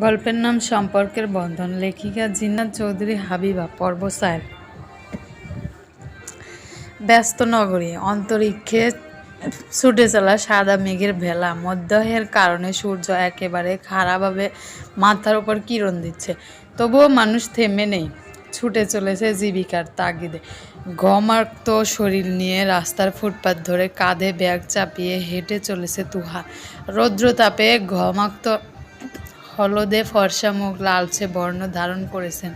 গল্পের নাম সম্পর্কের বন্ধন। লেখিকা জিন্নাত চৌধুরী হাবিবা, পর্ব সাহেব ব্যস্ত নগরী, অন্তরিক্ষে ছুটে চলা সাদা মেঘের ভেলা। মধ্যহের কারণে সূর্য একেবারে খারাপভাবে মাথার উপর কিরণ দিচ্ছে। তবুও মানুষ থেমে নেই। ছুটে চলেছে জীবিকার তাগিদে। ঘমাক্ত শরীর নিয়ে রাস্তার ফুটপাত ধরে কাঁধে ব্যাগ চাপিয়ে হেঁটে চলেছে তুহা। রৌদ্রতাপে ঘমাক্ত হলদে ফর্সা মুখ লালচে বর্ণ ধারণ করেছেন।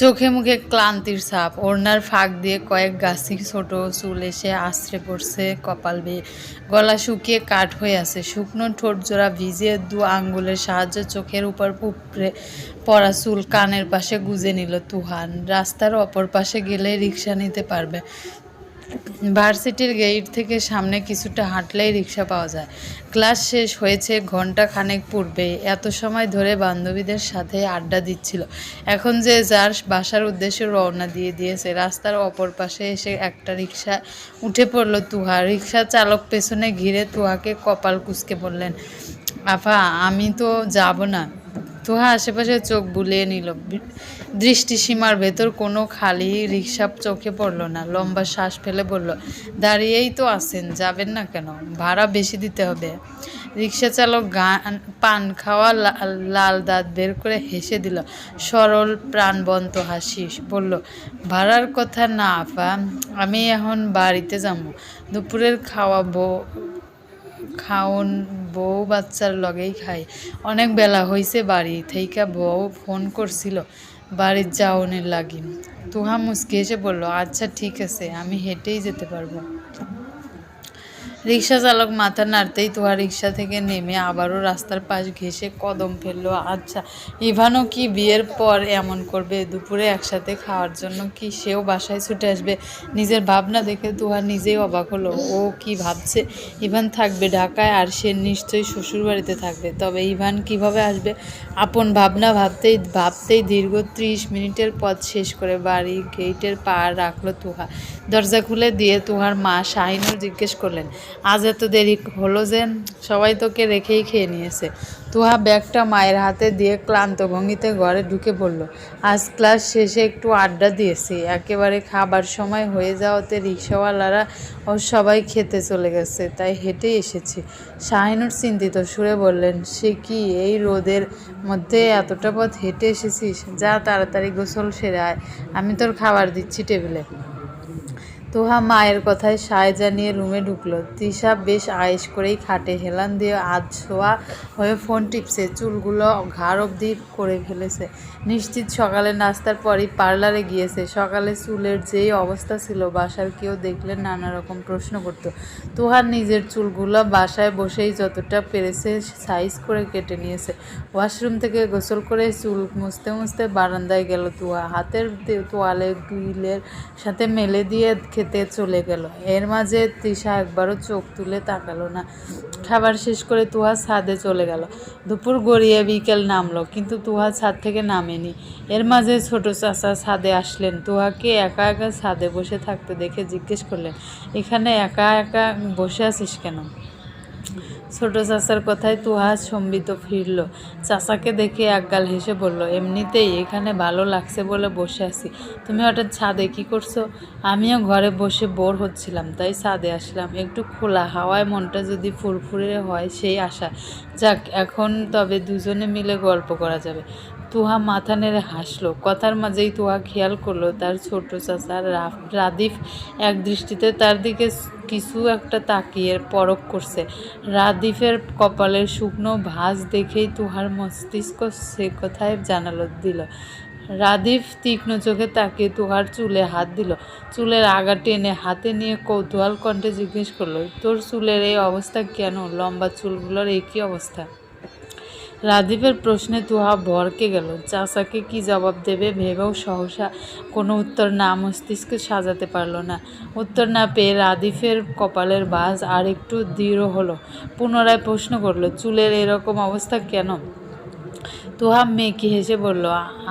চোখে মুখে ক্লান্তির ছাপ, ওড়নার ফাঁক দিয়ে কয়েক গাছি ছোট চুল এসে আশ্রে পড়ছে কপাল বেয়ে। গলা শুকিয়ে কাঠ হয়ে আছে। শুকনো ঠোঁট জোড়া ভিজিয়ে দু আঙ্গুলের সাহায্যে চোখের উপর উপরে পড়া চুল কানের পাশে গুজে নিল তুহান। রাস্তার অপর পাশে গেলে রিক্সা নিতে পারবে। ভার্সিটির গেট থেকে সামনে কিছুটা হাঁটলেই রিক্সা পাওয়া যায়। ক্লাস শেষ হয়েছে ঘণ্টা খানেক পূর্বে। এত সময় ধরে বান্ধবীদের সাথে আড্ডা দিচ্ছিল। এখন যে যার বাসার উদ্দেশ্যে রওনা দিয়ে দিয়েছে, রাস্তার অপর পাশে এসে একটা রিক্সা উঠে পড়ল তুহা। রিক্সা চালক পেছনে ঘিরে তুহাকে কপাল কুচকে বললেন, আফা, আমি তো যাব না। তোহা আশেপাশে চোখ বুলিয়ে নিল। দৃষ্টিসীমার ভেতর কোনো খালি রিক্সা চোখে পড়ল না। লম্বা শ্বাস ফেলে বলল, দাঁড়িয়েই তো আছেন, যাবেন না কেন? ভাড়া বেশি দিতে হবে। রিক্সা চালক গান, পান খাওয়া লাল দাঁত বের করে হেসে দিল, সরল প্রাণবন্ত হাসি। বলল, ভাড়ার কথা না আপা, আমি এখন বাড়িতে যাব। দুপুরের খাওয়া বউ খাওন, বউ বাচ্চার লগেই খাই। অনেক বেলা হয়েছে বাড়ি, থেইকা বউ ফোন করছিল, বাড়ির যাওনের লাগি। তুহা মুসকি এসে বলল আচ্ছা ঠিক আছে, আমি হেঁটেই যেতে পারব। রিক্সা চালক মাথা নাড়তেই তোহা রিক্সা থেকে নেমে আবারও রাস্তার পাশ ঘেঁষে কদম ফেলল। আচ্ছা ইভানও কি বিয়ের পর এমন করবে? দুপুরে একসাথে খাওয়ার জন্য কি সেও বাসায় ছুটে আসবে? নিজের ভাবনা দেখে তুহা নিজেই অবাক হলো। ও কি ভাবছে? ইভান থাকবে ঢাকায় আর সে নিশ্চয়ই শ্বশুর বাড়িতে থাকবে। তবে ইভান কীভাবে আসবে? আপন ভাবনা ভাবতেই ভাবতেই দীর্ঘ ত্রিশ মিনিটের পথ শেষ করে বাড়ি গেটের পার রাখল তুহা। দরজা খুলে দিয়ে তুহার মা শাহিনুর জিজ্ঞেস করলেন আজ এত দেরি হলো যে সবাই তোকে রেখেই খেয়ে নিয়েছে। তুহা ব্যাগটা মায়ের হাতে দিয়ে ক্লান্ত ভঙ্গিতে ঘরে ঢুকে পড়ল। আজ ক্লাস শেষে একটু আড্ডা দিয়েছি। একেবারে খাবার সময় হয়ে যাওয়াতে রিক্সাওয়ালারা ও সবাই খেতে চলে গেছে, তাই হেঁটে এসেছি। শাহিনুর চিন্তিত সুরে বললেন, সে কি এই রোদের মধ্যে এতটা পথ হেঁটে এসেছিস? যা তাড়াতাড়ি গোসল সেরে আয়। আমি তোর খাবার দিচ্ছি টেবিলে। তোহা মায়ের কথায় সায় জানিয়ে রুমে ঢুকলো। তৃষা বেশ আয়েস করেই খাটে হেলান দিয়ে আজ শোয়া হয়ে ফোন টিপছে। চুলগুলো ঘাড় অবধি করে ফেলেছে। নিশ্চিত সকালে নাস্তার পরই পার্লারে গিয়েছে। সকালে চুলের যেই অবস্থা ছিল, বাসার কেউ দেখলে নানা রকম প্রশ্ন করতো। তোহার নিজের চুলগুলো বাসায় বসেই যতটা পেরেছে সাইজ করে কেটে নিয়েছে। ওয়াশরুম থেকে গোসল করে চুল মুছতে মুছতে বারান্দায় গেল তুয়া হাতের তোয়ালে গ্রিলের সাথে মেলে দিয়ে খেতে চলে গেল। এর মাঝে তৃষা একবারও চোখ তুলে তাকালো না। খাবার শেষ করে তুহা ছাদে চলে গেল। দুপুর গড়িয়ে বিকেল নামলো, কিন্তু তুহা ছাদ থেকে নামেনি। এর মাঝে ছোট চাচা ছাদে আসলেন। তুহাকে একা একা ছাদে বসে থাকতে দেখে জিজ্ঞেস করলেন, এখানে একা একা বসে আছিস কেন? ছোট চাচার কথায় তুহা সম্বিত ফিরল। চাচাকে দেখে একগাল হেসে বলল, এমনিতেই এখানে ভালো লাগছে বলে বসে আছি। তুমি হঠাৎ ছাদে কি করছ? আমিও ঘরে বসে বোর হচ্ছিলাম, তাই ছাদে আসলাম। একটু খোলা, হাওয়ায় মনটা যদি ফুরফুরে হয় সেই আশা। যাক, এখন তবে দুজনে মিলে গল্প করা যাবে। তুহা মাথা নেড়ে হাসলো। কথার মাঝেই তুহা খেয়াল করল, তার ছোট চাচা রাদিফ এক দৃষ্টিতে তার দিকে কিছু একটা তাকিয়ে পরক করছে। রাদিফের কপালের শুকনো ভাঁজ দেখেই তুহার মস্তিষ্ক সে কথায় জানালো দিল। রাদিফ তীক্ষ্ণ চোখে তাকিয়ে তুহার চুলে হাত দিল। চুলের আগা টেনে হাতে নিয়ে কৌতূহল কণ্ঠে জিজ্ঞেস করল, তোর চুলের এই অবস্থা কেন? লম্বা চুলগুলোর একই অবস্থা? রাদীপের প্রশ্নে তুহা ভরকে গেল। চাচাকে কি জবাব দেবে ভেবেও সহসা কোনো উত্তর না, মস্তিষ্কে সাজাতে পারল না। উত্তর না পেয়ে রাদিফের কপালের বাজ আর একটু দৃঢ় হলো। পুনরায় প্রশ্ন করল, চুলের এরকম অবস্থা কেন? তোহা মেয়েকে হেসে বলল,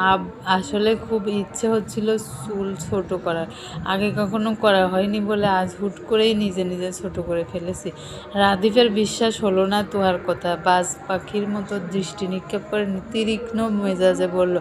আব, আসলে খুব ইচ্ছে হচ্ছিল চুল ছোট করার। আগে কখনো করা হয়নি বলে আজ হুট করেই নিজে নিজে ছোট করে ফেলেছি। রাদীপের বিশ্বাস হলো না তোহার কথা। বাজ পাখির মতো দৃষ্টি নিক্ষেপ করে তীক্ষ্ণ মেজাজে বলল,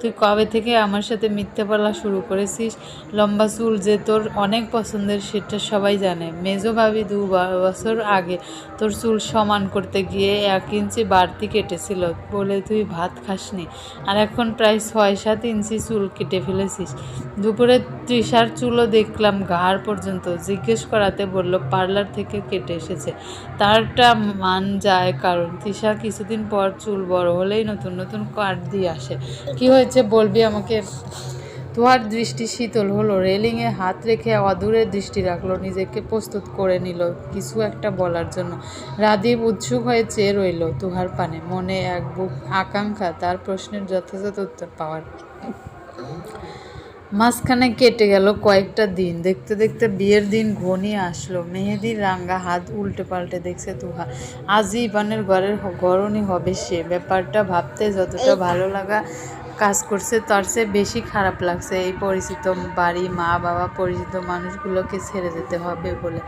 তুই কবে থেকে আমার সাথে মিথ্যে বলা শুরু করেছিস? লম্বা চুল যে তোর অনেক পছন্দের সেটা সবাই জানে। মেজো ভাবি দু বছর আগে তোর চুল সমান করতে গিয়ে এক ইঞ্চি বাড়তি কেটেছিল বলে তুই ভাত খাসনি। আর এখন প্রায় ছয় সাত ইঞ্চি চুল কেটে ফেলেছিস। দুপুরে তৃষার চুলও দেখলাম ঘাড় পর্যন্ত। জিজ্ঞেস করাতে বলল, পার্লার থেকে কেটে এসেছে। তারটা মান যায় কারণ তৃষা কিছুদিন পর চুল বড় হলেই নতুন নতুন কাট দিয়ে আসে। কি হয়েছে বলবি আমাকে? তোহার দৃষ্টি শীতল হলো রেলিংয়ে হাত রেখে অদূরে দৃষ্টি রাখল নিজেকে প্রস্তুত করে নিল কিছু একটা বলার জন্য। রাদীপ উৎসুক হয়ে চেয়ে রইল তুহার পানে মনে এক বুক আকাঙ্ক্ষা তার প্রশ্নের যথাযথ উত্তর পাওয়ার। মাঝখানে কেটে গেল কয়েকটা দিন দেখতে দেখতে বিয়ের দিন ঘনিয়ে আসলো মেহেদির রাঙ্গা হাত উল্টে পাল্টে দেখছে তুহা। আজই ইবানের ঘরের ঘরণী হবে সে ব্যাপারটা ভাবতে যতটা ভালো লাগা কাজ করছে, তার চেয়ে বেশি খারাপ লাগছে। এই পরিচিত বাড়ি, মা, বাবা, পরিচিত মানুষগুলোকে ছেড়ে যেতে হবে বলে।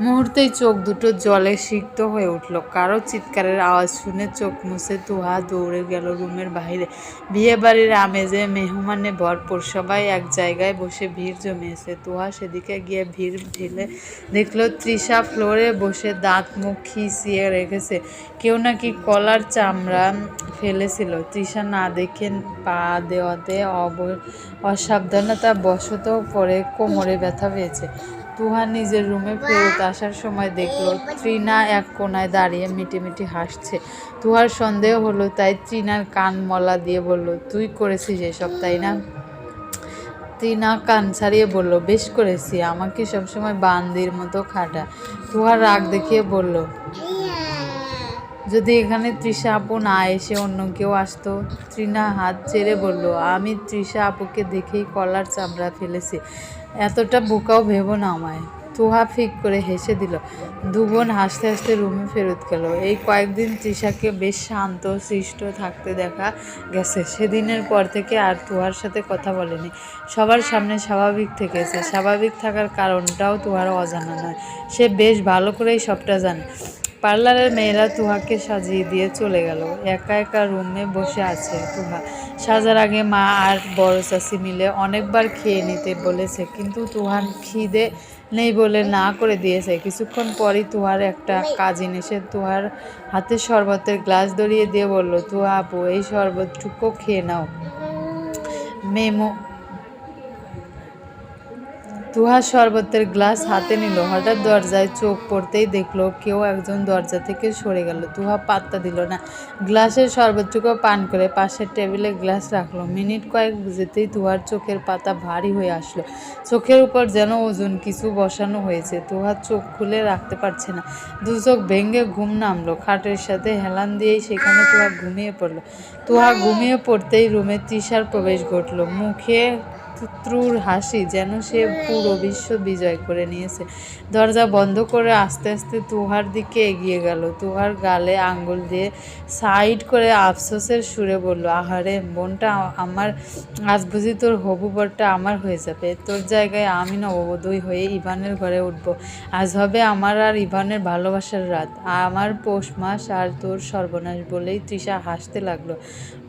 মুহূর্তেই চোখ দুটো জলে সিক্ত হয়ে উঠল। কারও চিৎকারের আওয়াজ শুনে চোখ মুছে তুহা দৌড়ে গেল রুমের বাইরে। বিয়ে বাড়ির আমেজে মেহমানে ভরপুর। সবাই এক জায়গায় বসে ভিড় জমিয়েছে। তুহা সেদিকে গিয়ে ভিড় ঢেলে দেখল, তৃষা ফ্লোরে বসে দাঁত, মুখ খিচিয়ে রেখেছে। কেউ নাকি কলার চামড়া ফেলেছিল। তৃষা না দেখে পা দেওয়াতে অব অসাবধানতা বশত পরে কোমরে ব্যথা পেয়েছে। তুহা নিজের রুমে ফেরত আসার সময় দেখল, ত্রিনা এক কোনায় দাঁড়িয়ে মিটি মিটি হাসছে। তুহার সন্দেহ হলো, তাই ত্রিনার কান মলা দিয়ে বলল, তুই করেছিস এসব, তাই না? ত্রিনা কান ছাড়িয়ে বলল, বেশ করেছি, আমাকে সবসময় বান্দির মতো খাটা। তুহার রাগ দেখিয়ে বলল যদি এখানে তৃষা আপু না এসে অন্য কেউ আসতো, তৃণা হাত ছেড়ে বলল, আমি তৃষা আপুকে দেখেই কলার চামড়া ফেলেছি। এতটা বোকাও ভেবো না আমায়। তুহা ফিক করে হেসে দিল। দুবোন হাসতে হাসতে রুমে ফেরত গেল। এই কয়েকদিন তৃষাকে বেশ শান্ত, সৃষ্ট থাকতে দেখা গেছে। সেদিনের পর থেকে আর তুহার সাথে কথা বলেনি। সবার সামনে স্বাভাবিক থেকেছে। স্বাভাবিক থাকার কারণটাও তুহার অজানা নয়। সে বেশ ভালো করেই সবটা জানে। পার্লারের মেয়েরা তুহাকে সাজিয়ে দিয়ে চলে গেল। একা একা রুমে বসে আছে তুহা। সাজার আগে মা আর বড় চাষি মিলে অনেকবার খেয়ে নিতে বলেছে, কিন্তু তুহার খিদে নেই বলে না করে দিয়েছে। কিছুক্ষণ পরই তুহার একটা কাজিন এসে তুহার হাতে শরবতের গ্লাস ধরিয়ে দিয়ে বলল, তুহা আপু, এই শরবতটুকু খেয়ে নাও। মেমো তুহা শরবতের গ্লাস হাতে নিল। হঠাৎ দরজায় চোখ পড়তেই দেখল কেউ একজন দরজা থেকে সরে গেল। তুহা পাত্তা দিল না। গ্লাসের শরবতটুকু পান করে পাশের টেবিলে গ্লাস রাখল। মিনিট কয়েক যেতেই তুহার চোখের পাতা ভারী হয়ে আসলো। চোখের উপর যেন ওজন কিছু বসানো হয়েছে। তুহার চোখ খুলে রাখতে পারছে না। দু চোখ ভেঙে ঘুম নামলো। খাটের সাথে হেলান দিয়েই সেখানে তুহা ঘুমিয়ে পড়ল। তুহা ঘুমিয়ে পড়তেই রুমে তৃষার প্রবেশ ঘটলো। মুখে শত্রুর হাসি যেন সে পুরো বিশ্ব বিজয় করে নিয়েছে। দরজা বন্ধ করে আস্তে আস্তে তুহার দিকে এগিয়ে গেল। তুহার গালে আঙ্গুল দিয়ে সাইড করে আফসোসের সুরে বলল, আহারে বোনটা আমার, আজ বুঝি তোর হবু বরটা আমার হয়ে যাবে। তোর জায়গায় আমি নববধূই হয়ে ইভানের ঘরে উঠব। আজ হবে আমার আর ইভানের ভালোবাসার রাত। আমার পৌষ মাস আর তোর সর্বনাশ বলেই তৃষা হাসতে লাগল।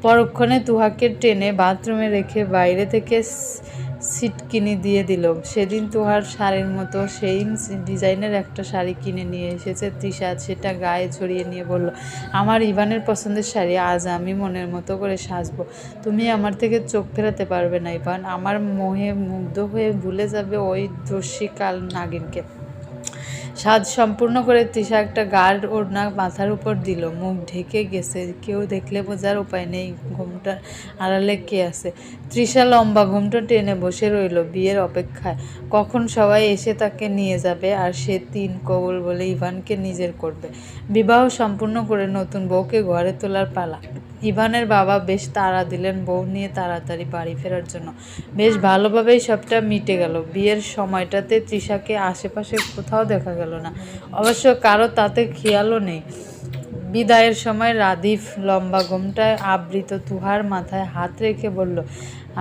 পরক্ষণে তুহাকে টেনে বাথরুমে রেখে বাইরে থেকে সিট কিনে দিয়ে দিল। সেদিন তুহার শাড়ির মতো সেই ডিজাইনের একটা শাড়ি কিনে নিয়ে এসেছে তৃষা। সেটা গায়ে ছড়িয়ে নিয়ে বলল, আমার ইভানের পছন্দের শাড়ি, আজ আমি মনের মতো করে সাজবো। তুমি আমার থেকে চোখ ফেরাতে পারবে না ইভান। আমার মোহে মুগ্ধ হয়ে ভুলে যাবে ওই দস্যি কাল নাগিনকে। সাজ সম্পূর্ণ করে তৃষা একটা গার্ড ওড়না মাথার উপর দিল। মুখ ঢেকে গেছে। কেউ দেখলে বোঝার উপায় নেই ঘুমটার আড়ালে কে আছে। তৃষা লম্বা ঘুমটা টেনে বসে রইল বিয়ের অপেক্ষায়। কখন সবাই এসে তাকে নিয়ে যাবে আর সে তিন কবল বলে ইভানকে নিজের করবে। বিবাহ সম্পূর্ণ করে নতুন বউকে ঘরে তোলার পালা। ইভানের বাবা বেশ তাড়া দিলেন বউ নিয়ে তাড়াতাড়ি বাড়ি ফেরার জন্য। বেশ ভালোভাবেই সবটা মিটে গেল। বিয়ের সময়টাতে তৃষাকে আশেপাশে কোথাও দেখা গেল না। অবশ্য কারও তাতে খেয়ালও নেই। বিদায়ের সময় রাদিফ লম্বা ঘোমটায় আবৃত তুহার মাথায় হাত রেখে বলল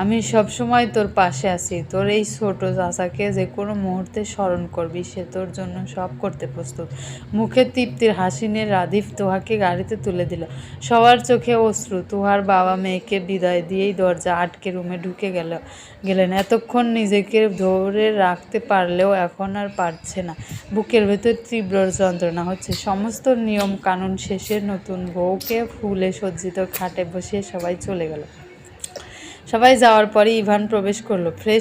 আমি সবসময় তোর পাশে আছি। তোর এই ছোট চাচাকে যে কোনো মুহূর্তে স্মরণ করবি, সে তোর জন্য সব করতে প্রস্তুত। মুখে তৃপ্তির হাসি নিয়ে রাদিফ তুহাকে গাড়িতে তুলে দিল। সবার চোখে অশ্রু। তোহার বাবা মেয়েকে বিদায় দিয়েই দরজা আটকে রুমে ঢুকে গেল, গেলেন। এতক্ষণ নিজেকে ধরে রাখতে পারলেও এখন আর পারছে না। বুকের ভেতর তীব্র যন্ত্রণা হচ্ছে। সমস্ত নিয়ম কানুন শেষে নতুন বউকে ফুলে সজ্জিত খাটে বসিয়ে সবাই চলে গেল। সবাই যাওয়ার পরে ইভান প্রবেশ করল ফ্রেশ